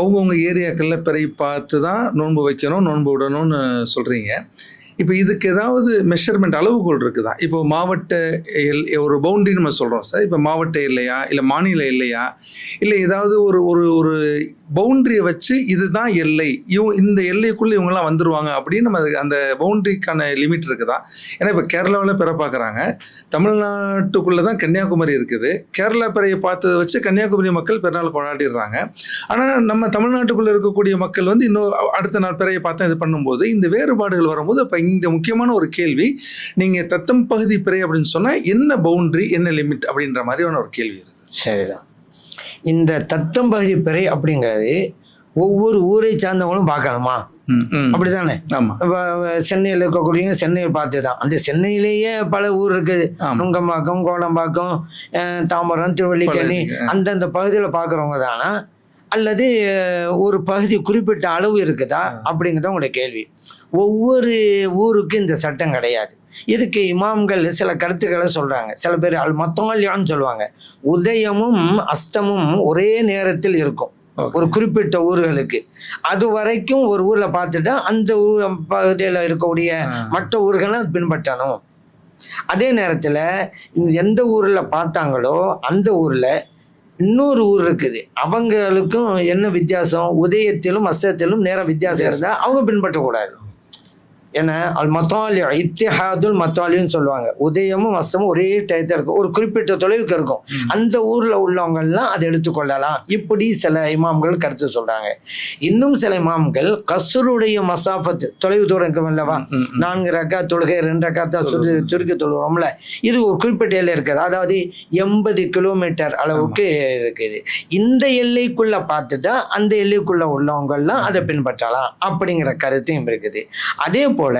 அவங்கவுங்க ஏரியாக்களில் பிறை பார்த்து தான் நோன்பு வைக்கணும் நோன்பு விடணும்னு சொல்கிறீங்க இப்போ இதுக்கு ஏதாவது மெஷர்மெண்ட் அளவுகோல் இருக்குதா? இப்போ மாவட்ட எல் ஒரு பவுண்டரி நம்ம சொல்கிறோம் சார். இப்போ மாவட்ட எல்லையா? இல்லை மாநில எல்லையா? இல்லை ஏதாவது ஒரு ஒரு ஒரு பவுண்டரியை வச்சு இதுதான் எல்லை. இவங்க இந்த எல்லைக்குள்ளே இவங்கெல்லாம் வந்துடுவாங்க அப்படின்னு நம்ம அதுக்கு அந்த பவுண்ட்ரிக்கான லிமிட் இருக்குதா? ஏன்னா இப்போ கேரளாவில் பிற பார்க்குறாங்க தமிழ்நாட்டுக்குள்ளே தான் கன்னியாகுமரி இருக்குது. கேரளா பிறையை பார்த்ததை வச்சு கன்னியாகுமரி மக்கள் பெருநாள் கொண்டாடிடுறாங்க. ஆனால் நம்ம தமிழ்நாட்டுக்குள்ளே இருக்கக்கூடிய மக்கள் வந்து இன்னும் அடுத்த நாள் பிறையை பார்த்தா இது பண்ணும்போது இந்த வேறுபாடுகள் வரும்போது இப்போ இந்த முக்கியமான ஒரு கேள்வி நீங்கள் தத்தம் பகுதி பிறை அப்படின்னு சொன்னால் என்ன பவுண்ட்ரி என்ன லிமிட் அப்படின்ற மாதிரியான ஒரு கேள்வி இருக்குது சரிதான். இந்த தத்தம் பகுதி பிறை அப்படிங்கிறது ஒவ்வொரு ஊரை சார்ந்தவங்களும் பார்க்கணுமா? அப்படிதானே இப்போ சென்னையில் இருக்கக்கூடியவங்க சென்னையை பார்த்து தான் அந்த சென்னையிலேயே பல ஊர் இருக்குது. நுங்கம்பாக்கம் கோடம்பாக்கம் தாம்பரம் திருவள்ளிக்கேணி அந்தந்த பகுதியில் பார்க்குறவங்க தானா அல்லது ஒரு பகுதி குறிப்பிட்ட அளவு இருக்குதா? அப்படிங்கிறத உங்களுடைய கேள்வி. ஒவ்வொரு ஊருக்கு இந்த சட்டம் கிடையாது. இதுக்கு இமாம்கள் சில கருத்துக்களை சொல்கிறாங்க சில பேர் அல் மத்தோல்யான்னு சொல்லுவாங்க. உதயமும் அஸ்தமும் ஒரே நேரத்தில் இருக்கும். ஒரு குறிப்பிட்ட ஊர்களுக்கு. அது வரைக்கும் ஒரு ஊரில் பார்த்துட்டா அந்த ஊர் பகுதியில் இருக்கக்கூடிய. மற்ற ஊர்களை அது பின்பற்றணும். அதே நேரத்தில் எந்த ஊரில் பார்த்தாங்களோ அந்த ஊரில் இன்னொரு ஊர் இருக்குது. அவங்களுக்கும் என்ன வித்தியாசம்? உதயத்திலும் அஸ்தத்திலும் நேரம் வித்தியாசம் இருந்தால் அவங்க பின்பற்றக்கூடாது. ஏன்னா அல் மத்தாலி இத்திஹாதுல் மத்தாலின்னு சொல்லுவாங்க. உதயமும் அஸ்தமும் ஒரே டயத்தில் இருக்கும். ஒரு குறிப்பிட்ட தொலைவுக்கு இருக்கும். அந்த ஊரில் உள்ளவங்கள்லாம் அதை எடுத்துக்கொள்ளலாம். இப்படி சில இமாம்கள் கருத்து சொல்கிறாங்க இன்னும் சில இமாம்கள் கசருடைய மசாஃபத்து தொலைவு தூரம் இருக்கும் அல்லவா. நான்கு ரக்கா தொழுகை ரெண்டு ரக்காத்தா சுரு சுருக்கி தொழுகிறோம்ல. இது ஒரு குறிப்பிட்ட எல்லை இருக்குது. அதாவது எண்பது கிலோமீட்டர் அளவுக்கு இருக்குது. இந்த எல்லைக்குள்ள பார்த்துட்டா அந்த எல்லைக்குள்ள உள்ளவங்கெல்லாம் அதை பின்பற்றலாம். அப்படிங்கிற கருத்தையும் இருக்குது. அதே போல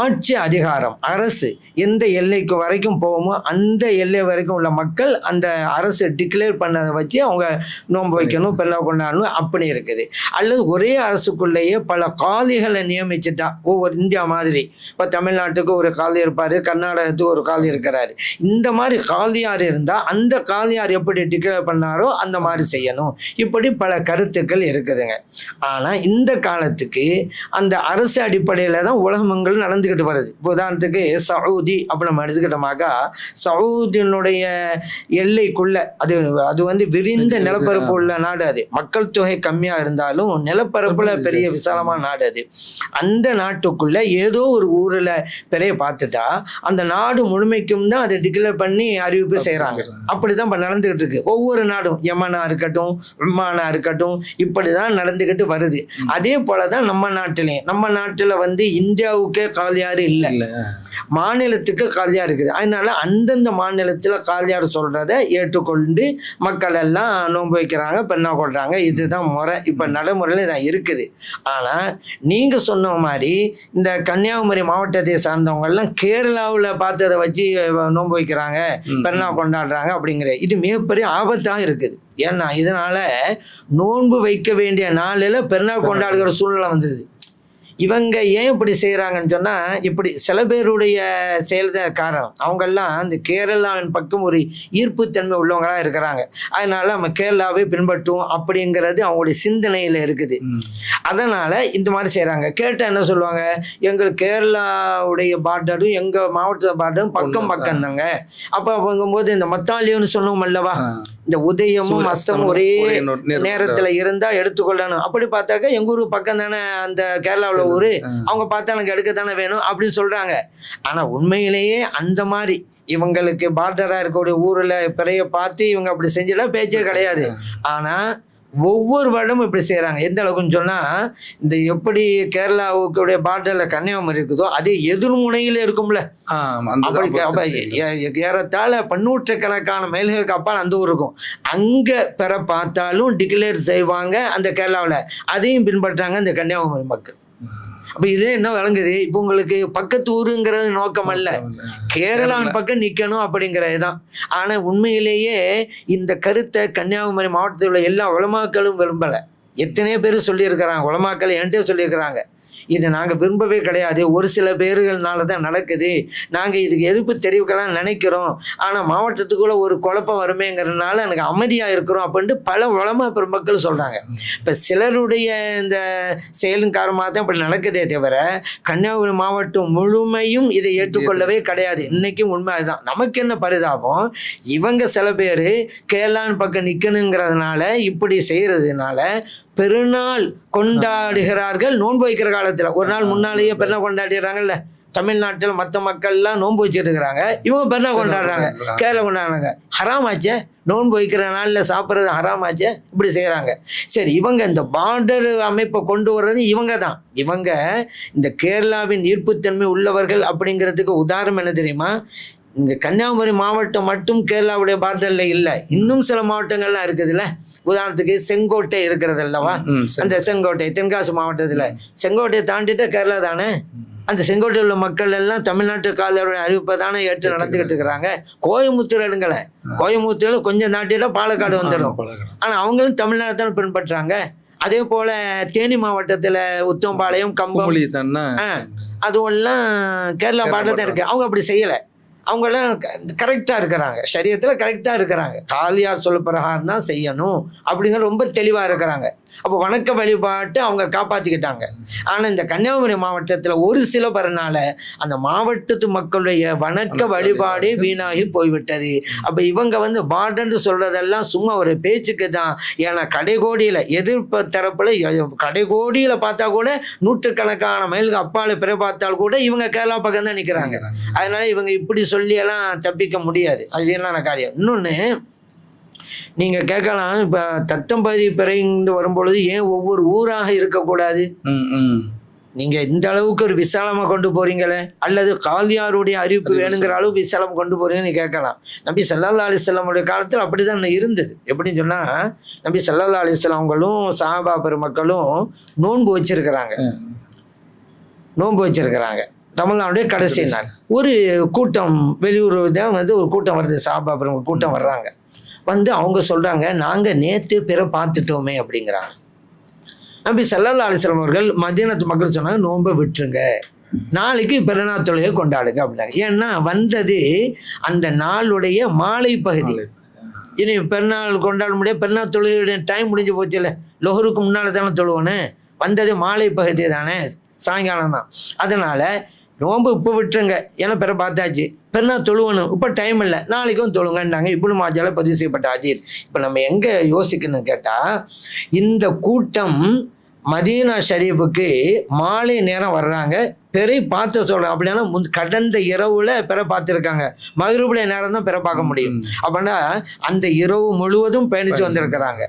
ஆட்சி அதிகாரம் அரசு எந்த எல்லைக்கு வரைக்கும் போகுமோ அந்த எல்லை வரைக்கும் உள்ள மக்கள் அந்த அரசு டிக்ளேர் பண்ணதை வச்சு அவங்க நோன்பு வைக்கணும் பெண்ணை கொண்டாடணும் அப்படி இருக்குது. அல்லது ஒரே அரசுக்குள்ளேயே பல காலிகளை நியமிச்சுட்டா ஒவ்வொரு இந்தியா மாதிரி. இப்போ தமிழ்நாட்டுக்கு ஒரு காலி இருப்பார் கர்நாடகத்துக்கு ஒரு காலி இருக்கிறாரு. இந்த மாதிரி காலியார் இருந்தால் அந்த காலியார் எப்படி டிக்ளேர் பண்ணாரோ அந்த மாதிரி செய்யணும். இப்படி பல கருத்துக்கள் இருக்குதுங்க. ஆனால் இந்த காலத்துக்கு அந்த அரசு அடிப்படையில் தான் உலகமங்கள் நடந்துக்கிட்டு வருது. இப்போ உதாரணத்துக்கு சவுதி அப்படி நம்ம எடுத்துக்கிட்டோமாக்கா சவுதியினுடைய எல்லைக்குள்ள அது அது வந்து விரிந்த நிலப்பரப்பு உள்ள நாடு அது. மக்கள் தொகை கம்மியாக இருந்தாலும் நிலப்பரப்புல பெரிய விசாலமான நாடு அது. அந்த நாட்டுக்குள்ள ஏதோ ஒரு ஊரில் பெரிய பார்த்துட்டா அந்த நாடு முழுமைக்கும் தான் அதை டிக்ளேர் பண்ணி அறிவிப்பு செய்கிறாங்க அப்படி தான் இப்போ நடந்துக்கிட்டு இருக்கு. ஒவ்வொரு நாடும் யமனா இருக்கட்டும் விமானா இருக்கட்டும் இப்படி தான் நடந்துக்கிட்டு வருது அதே போல தான் நம்ம நாட்டிலையும் நம்ம நாட்டில் வந்து இந்தியாவுக்கே காலியாறு இல்லை. மாநிலத்துக்கு காலியார் இருக்குது. அதனால அந்தந்த மாநிலத்தில் காலியார் சொல்கிறத ஏற்றுக்கொண்டு மக்கள் எல்லாம் நோன்பு வைக்கிறாங்க பெண்ணா கொள்றாங்க. இதுதான் முறை. இப்போ நடைமுறையில் இதான் இருக்குது. ஆனால் நீங்கள் சொன்ன மாதிரி இந்த கன்னியாகுமரி மாவட்டத்தை சார்ந்தவங்க எல்லாம் கேரளாவில் பார்த்ததை வச்சு நோன்பு வைக்கிறாங்க. பெண்ணா கொண்டாடுறாங்க அப்படிங்கிற இது மிகப்பெரிய ஆபத்தாக இருக்குது. ஏன்னா இதனால நோன்பு வைக்க வேண்டிய நாளில் பெருநாள் கொண்டாடுகிற சூழ்நிலை வந்தது. இவங்க ஏன் இப்படி செய்கிறாங்கன்னு சொன்னால் இப்படி சில பேருடைய செயல் தான் காரணம். அவங்கெல்லாம் இந்த கேரளாவின் பக்கம் ஒரு ஈர்ப்புத்தன்மை உள்ளவங்களாக இருக்கிறாங்க. அதனால நம்ம கேரளாவை பின்பற்றுவோம் அப்படிங்கிறது அவங்களுடைய சிந்தனையில் இருக்குது. அதனால் இந்த மாதிரி செய்கிறாங்க கேட்டால் என்ன சொல்லுவாங்க? எங்கள் கேரளாவுடைய பார்டரும் எங்கள் மாவட்ட பார்டரும் பக்கம். பக்கம் தாங்க அப்போ அப்படிங்கும்போது இந்த மத்தாலியோன்னு சொன்னோம் அல்லவா. இந்த உதயமும் அஸ்தமும் ஒரே. நேரத்தில் இருந்தால் எடுத்துக்கொள்ளணும் அப்படி பார்த்தாக்க எங்கள் ஊர் பக்கம் தானே அந்த கேரளாவில் ஊர். அவங்க பார்த்தா எனக்கு எடுக்க தானே வேணும் அப்படின்னு சொல்கிறாங்க ஆனால் உண்மையிலேயே அந்த மாதிரி இவங்களுக்கு பார்டராக இருக்கக்கூடிய ஊரில் பிறைய பார்த்து இவங்க அப்படி செஞ்சலாம் பேச்சே கிடையாது ஆனால் ஒவ்வொரு வருடமும் இப்படி செய்கிறாங்க எந்த அளவுக்குன்னு சொன்னால் இந்த எப்படி கேரளாவுக்குடைய பார்டரில் கன்னியாகுமரி இருக்குதோ அதே எதிர்முனையில் இருக்கும்ல. ஏறத்தாழ பன்னூற்றுக்கணக்கான மைல்களுக்கு அப்பால் அந்த ஊர் இருக்கும். அங்கே பெற பார்த்தாலும் டிக்ளேர் செய்வாங்க அந்த கேரளாவில். அதையும் பின்பற்றாங்க இந்த கன்னியாகுமரி மக்கள். அப்போ இதே என்ன விளங்குது? இப்போ உங்களுக்கு பக்கத்து ஊருங்கிறது நோக்கம் அல்ல. கேரளாவின் பக்கம் நிற்கணும் அப்படிங்கிறது தான் ஆனால் உண்மையிலேயே இந்த கருத்தை கன்னியாகுமரி மாவட்டத்தில் உள்ள எல்லா உலமாக்களும் விரும்பலை. எத்தனையோ பேர் சொல்லியிருக்கிறாங்க. உலமாக்கள் என்கிட்ட சொல்லியிருக்கிறாங்க. இது நாங்கள் விரும்பவே கிடையாது. ஒரு சில பேர்கள்னால தான் நடக்குது. நாங்கள் இதுக்கு எதிர்ப்பு தெரிவிக்கலாம் நினைக்கிறோம். ஆனால் மாவட்டத்துக்குள்ளே ஒரு குழப்பம் வருமேங்கிறதுனால எனக்கு அமைதியாக இருக்கிறோம் அப்படின்ட்டு பல உலமா பெருமக்கள் சொல்கிறாங்க இப்போ சிலருடைய இந்த செயலின் காரணமாக தான் இப்படி நடக்குதே தவிர கன்னியாகுமரி மாவட்டம் முழுமையும் இதை ஏற்றுக்கொள்ளவே கிடையாது. இன்றைக்கும் உண்மை அதுதான். நமக்கு என்ன பரிதாபம்? இவங்க சில பேர் கேளான் பக்கம் நிற்கணுங்கிறதுனால இப்படி செய்கிறதுனால பெருநாள் கொண்டாடுகிறார்கள். நோன்பு வைக்கிற காலத்தில். ஒரு நாள் முன்னாலேயே பெருநாள் கொண்டாடிடுறாங்கல்ல. தமிழ்நாட்டில் மற்ற மக்கள்லாம் நோன்பு வச்சுட்டு இருக்கிறாங்க இவங்க பெருநாள் கொண்டாடுறாங்க. கேரளா கொண்டாடுறாங்க. ஹராமாச்சே. நோன்பு வைக்கிற நாளில் சாப்பிட்றது ஹராமாச்சே. இப்படி செய்கிறாங்க சரி இவங்க இந்த பார்டர் அமைப்பை கொண்டு வர்றது இவங்க தான். இவங்க இந்த கேரளாவின் ஈர்ப்புத்தன்மை உள்ளவர்கள் அப்படிங்கிறதுக்கு உதாரணம் என்ன தெரியுமா? இந்த கன்னியாகுமரி மாவட்டம் மட்டும் கேரளாவுடைய பார்டரில் இல்லை. இன்னும் சில மாவட்டங்கள்லாம் இருக்குதுல்ல. உதாரணத்துக்கு செங்கோட்டை இருக்கிறது அல்லவா. அந்த செங்கோட்டை தென்காசி மாவட்டத்தில். செங்கோட்டையை தாண்டிட்டு கேரளா தானே? அந்த செங்கோட்டையில் உள்ள மக்கள் எல்லாம் தமிழ்நாட்டு காலருடைய அறிவிப்பை தானே ஏற்று நடந்துக்கிட்டு இருக்கிறாங்க. கோயம்புத்தூர் எடுங்களேன் கோயம்புத்தூர்ல கொஞ்சம் தாண்டிட்டா பாலக்காடு வந்துடும். ஆனால் அவங்களும் தமிழ்நாடு தானே பின்பற்றுறாங்க அதே போல் தேனி மாவட்டத்தில் உத்தம்பாளையம் கம்பம். அதுவெல்லாம் கேரளா பாட்டில் தான் இருக்கு. அவங்க அப்படி செய்யலை. அவங்களாம் கரெக்டாக இருக்கிறாங்க. சரியத்தில் கரெக்டாக இருக்கிறாங்க. காலியார் சொல்ல பிரகாரம் தான் செய்யணும் அப்படிங்கிற ரொம்ப தெளிவாக இருக்கிறாங்க. அப்போ வணக்க வழிபாட்டு அவங்க காப்பாற்றிக்கிட்டாங்க ஆனால் இந்த கன்னியாகுமரி மாவட்டத்தில் ஒரு சில பரனால அந்த மாவட்டத்து மக்களுடைய வணக்க வழிபாடே வீணாகி போய்விட்டது. அப்போ இவங்க வந்து பார்டர்னு சொல்கிறதெல்லாம் சும்மா ஒரு பேச்சுக்கு தான். ஏன்னா கடைகோடியில் எதிர்ப்பு தரப்பில் கடைகோடியில் பார்த்தா கூட நூற்றுக்கணக்கான மைலுக்கு அப்பால் பிற பார்த்தால் கூட இவங்க கேரளா பக்கம் தான் நிற்கிறாங்க அதனால இவங்க இப்படி சொல்லியெல்லாம் தப்பிக்க முடியாது. அது வீணான காரியம்? இன்னொன்று நீங்கள் கேட்கலாம் இப்போ தத்தம்பதி பிறைந்து வரும்பொழுது ஏன் ஒவ்வொரு ஊராக இருக்கக்கூடாது? ம், ம். நீங்கள் இந்த அளவுக்கு ஒரு விசாலமாக கொண்டு போறீங்களே? அல்லது காலியாருடைய அறிவிப்பு வேணுங்கிற அளவுக்கு விசாலம் கொண்டு போறீங்கன்னு கேட்கலாம். நபி சல்லல்லா அலிஸ்லாமுடைய காலத்தில் அப்படி தான் இருந்தது. எப்படின்னு சொன்னால் நபி சல்லல்லா அலிஸ்லாம்களும் சாபா பெருமக்களும் நோன்பு வச்சிருக்கிறாங்க. நோன்பு வச்சிருக்கிறாங்க. தமிழ்நாடுடைய கடைசி நாள். ஒரு கூட்டம் வெளியூர் தான் வந்து ஒரு கூட்டம் வருது சாபா பெரும கூட்டம் வர்றாங்க. வந்து அவங்க சொல்கிறாங்க நாங்கள் நேற்று பிற பார்த்துட்டோமே அப்படிங்கிறாங்க. நபி சல்லல்லா அலிஸ்லாம் அவர்கள் மதியானத்து மக்கள் சொன்னாங்க நோன்பை விட்டுருங்க. நாளைக்கு பிறநாள் தொழுகை கொண்டாடுங்க அப்படின்னாங்க. ஏன்னா வந்தது அந்த நாளுடைய மாலை பகுதி. இனி பெருநாள் கொண்டாட முடியாது பெருநாள் தொழுகையுடைய டைம் முடிஞ்சு போச்சுல்ல லொஹருக்கு முன்னால் தானே தொழுவோன்னு. வந்தது மாலை பகுதி தானே சாயங்காலம் தான். அதனால் நோன்பு இப்போ விட்டுருங்க. ஏன்னா பிற பார்த்தாச்சு. பெருநாள் தொழுவணும். இப்போ டைம் இல்லை. நாளைக்கும் தொழுங்கன்னாங்க. இப்படி மாஜால பதிவு செய்யப்பட்ட அஜீர் இப்போ நம்ம எங்கே யோசிக்கணும் கேட்டால் இந்த கூட்டம் மதீனா ஷரீஃபுக்கு மாலை நேரம் வர்றாங்க. பிறை பார்த்து சொல்கிறேன் அப்படின்னா முந்த் கடந்த இரவுல பிற பார்த்துருக்காங்க. மகிழ்வுடைய நேரம் தான் பிற பார்க்க முடியும். அப்படின்னா அந்த இரவு முழுவதும் பயணித்து வந்திருக்கிறாங்க.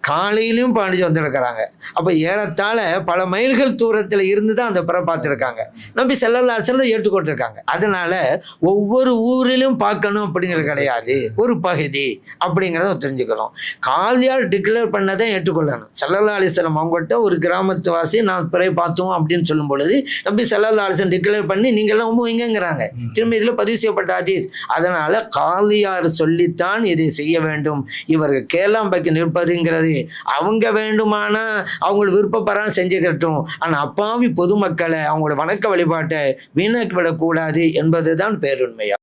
காலையிலும் பயணித்து வந்திருக்கிறாங்க. அப்போ ஏறத்தாழ பல மைல்கள் தூரத்தில் இருந்து தான் அந்த பிற பார்த்துருக்காங்க. நம்பி செல்லல்லா செல்ல ஏற்றுக்கொண்டிருக்காங்க. அதனால ஒவ்வொரு ஊரிலும் பார்க்கணும் அப்படிங்கிறது கிடையாது. ஒரு பகுதி அப்படிங்கிறத தெரிஞ்சுக்கணும். காலியார் டிக்ளேர் பண்ணதை ஏற்றுக்கொள்ளணும். செல்லல்லா அலிஸ்லாம் அவங்கள்ட்ட ஒரு கிராமத்து வாசி நான் பிறை பார்த்தோம் அப்படின்னு சொல்லும் பொழுது நம்பி செல்லல்லா அலிஸ்லாம் டிக்ளேர் பண்ணி நீங்கள்லாம் ரொம்ப எங்கங்கிறாங்க திரும்ப இதில் பதிவு செய்யப்பட்ட அதீத் அதனால காலியார் சொல்லித்தான் இதை செய்ய வேண்டும். இவர்கள் கேளாம்பைக்கு நிற்பதுங்கிறது அவங்க வேண்டுமானா அவங்களுக்கு விருப்பப்படாம செஞ்சுக்கட்டும். ஆனால் அப்பாவி பொதுமக்களை அவங்களோட வணக்க வழிபாட்டை வீணாக்கி விடக்கூடாது என்பது தான் பேருண்மையா?